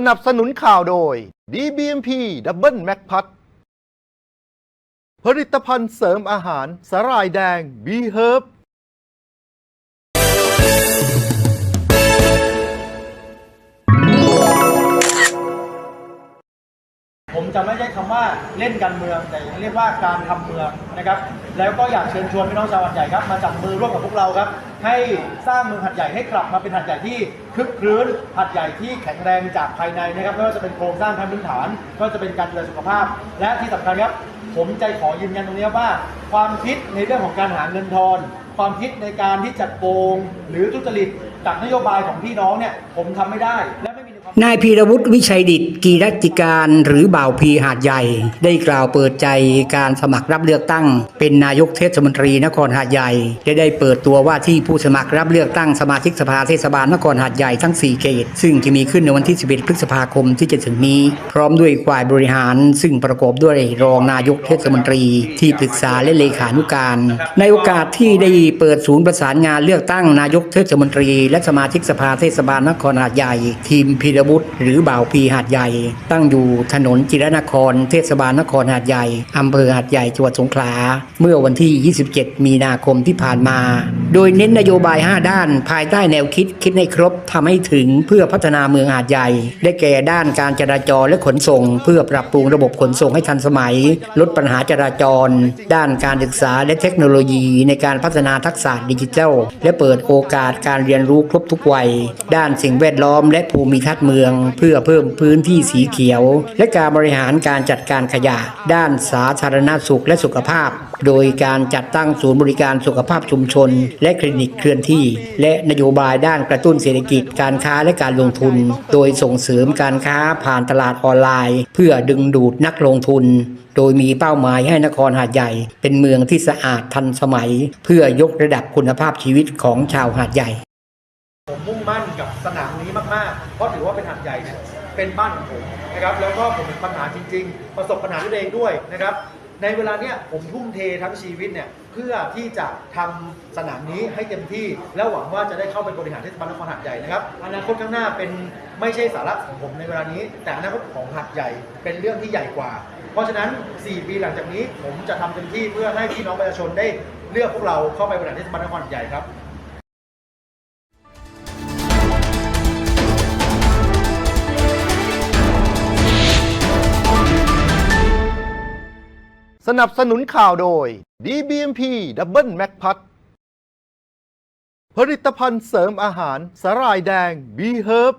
สนับสนุนข่าวโดย DBMP Double m a c p a t ผลิตภัณฑ์เสริมอาหารสาหร่ายแดง B Herb จะไม่ใช้คำว่าเล่นการเมืองแต่เรียกว่าการทำเมืองนะครับ แล้วก็อยากเชิญชวนพี่น้องชาวหัดใหญ่ครับมาจับมือร่วมกับพวกเราครับ ให้สร้างเมืองหัดใหญ่ให้กลับมาเป็นหัดใหญ่ที่คึกครื้นหัดใหญ่ที่แข็งแรงจากภายในนะครับไม่ว่าจะเป็นโครงสร้างทางพื้นฐาน ก็จะเป็นการดูแลสุขภาพ และที่สำคัญครับผมใจขอยืนยันตรงนี้ว่า ความคิดในเรื่องของการหาเงินทอนความคิดในการที่จะโกงหรือทุจริตจากนโยบายของพี่น้องเนี่ยผมทำไม่ได้และ นายพีรวุฒิวิชัยดิตกีรติการหรือบ่าวพีหาดใหญ่ ได้กล่าวเปิดใจการสมัครรับเลือกตั้ง เป็นนายกเทศมนตรีนครหาดใหญ่และได้เปิดตัวว่าที่ผู้สมัครรับเลือกตั้งสมาชิกสภาเทศบาลนครหาดใหญ่ทั้ง 4 เขต ซึ่งจะมีขึ้นในวันที่ 11 พฤษภาคมที่จะถึงนี้ พร้อมด้วยฝ่ายบริหาร ซึ่งประกอบด้วยรองนายกเทศมนตรี ที่ปรึกษาและเลขานุการ ในโอกาสที่ได้เปิดศูนย์ประสานงานเลือกตั้งนายกเทศมนตรี และสมาชิกสภาเทศบาลนครหาดใหญ่ ทีมพีรวุฒิหรือบ่าวพีหาดใหญ่ ตั้งอยู่ถนนจิรนคร เทศบาลนครหาดใหญ่อำเภอหาดใหญ่จังหวัดสงขลา เมื่อวันที่ 27 มีนาคมที่ผ่านมา โดยเน้นนโยบาย 5 ด้าน ภายใต้แนวคิดคิดให้ครบทำให้ถึงเพื่อพัฒนาเมืองหาดใหญ่ ได้แก่ด้านการจราจรและขนส่ง เพื่อปรับปรุงระบบขนส่งให้ทันสมัย ลดปัญหาจราจร ด้านการศึกษาและเทคโนโลยีในการพัฒนาทักษะดิจิทัล และเปิดโอกาสการเรียนรู้ครบทุกวัย ด้านสิ่งแวดล้อมและภูมิทัศน์เมือง เพื่อเพิ่มพื้นที่สีเขียว และการบริหารการจัดการขยะ ด้านสาธารณสุขและสุขภาพโดยการจัดตั้งศูนย์บริการสุขภาพชุมชน และคลินิกเคลื่อนที่ และนโยบายด้านกระตุ้นเศรษฐกิจการค้าและการลงทุน โดยส่งเสริมการค้าผ่านตลาดออนไลน์ เพื่อดึงดูดนักลงทุน โดยมีเป้าหมายให้นครหาดใหญ่ เป็นเมืองที่สะอาดทันสมัย เพื่อยกระดับคุณภาพชีวิตของชาวหาดใหญ่ ผมมุ่งมั่นกับสนามนี้มากๆ เพราะถือว่าเป็นหัดใหญ่เนี่ยเป็นบ้านของผมนะครับแล้วก็ผมมีปัญหาจริง ๆ ประสบปัญหาด้วยตัวเองด้วยนะครับ ในเวลาเนี้ยผมทุ่มเททั้งชีวิตเนี่ยเพื่อที่จะทำสนามนี้ให้เต็มที่ แล้วหวังว่าจะได้เข้าไปบริหารเทศบาลนครหัดใหญ่นะครับอนาคตข้างหน้าเป็นไม่ใช่สาระของผมในเวลานี้ แต่อนาคตของหัดใหญ่เป็นเรื่องที่ใหญ่กว่า เพราะฉะนั้น 4 ปีหลังจากนี้ผมจะทำเต็มที่เพื่อให้พี่น้องประชาชนได้เลือกพวกเราเข้าไปบริหารเทศบาลนครหัดใหญ่ครับ สนับสนุนข่าวโดย DBMP Double m a c p a t ผลิตภัณฑ์เสริมอาหารสาหร่ายแดง B Herb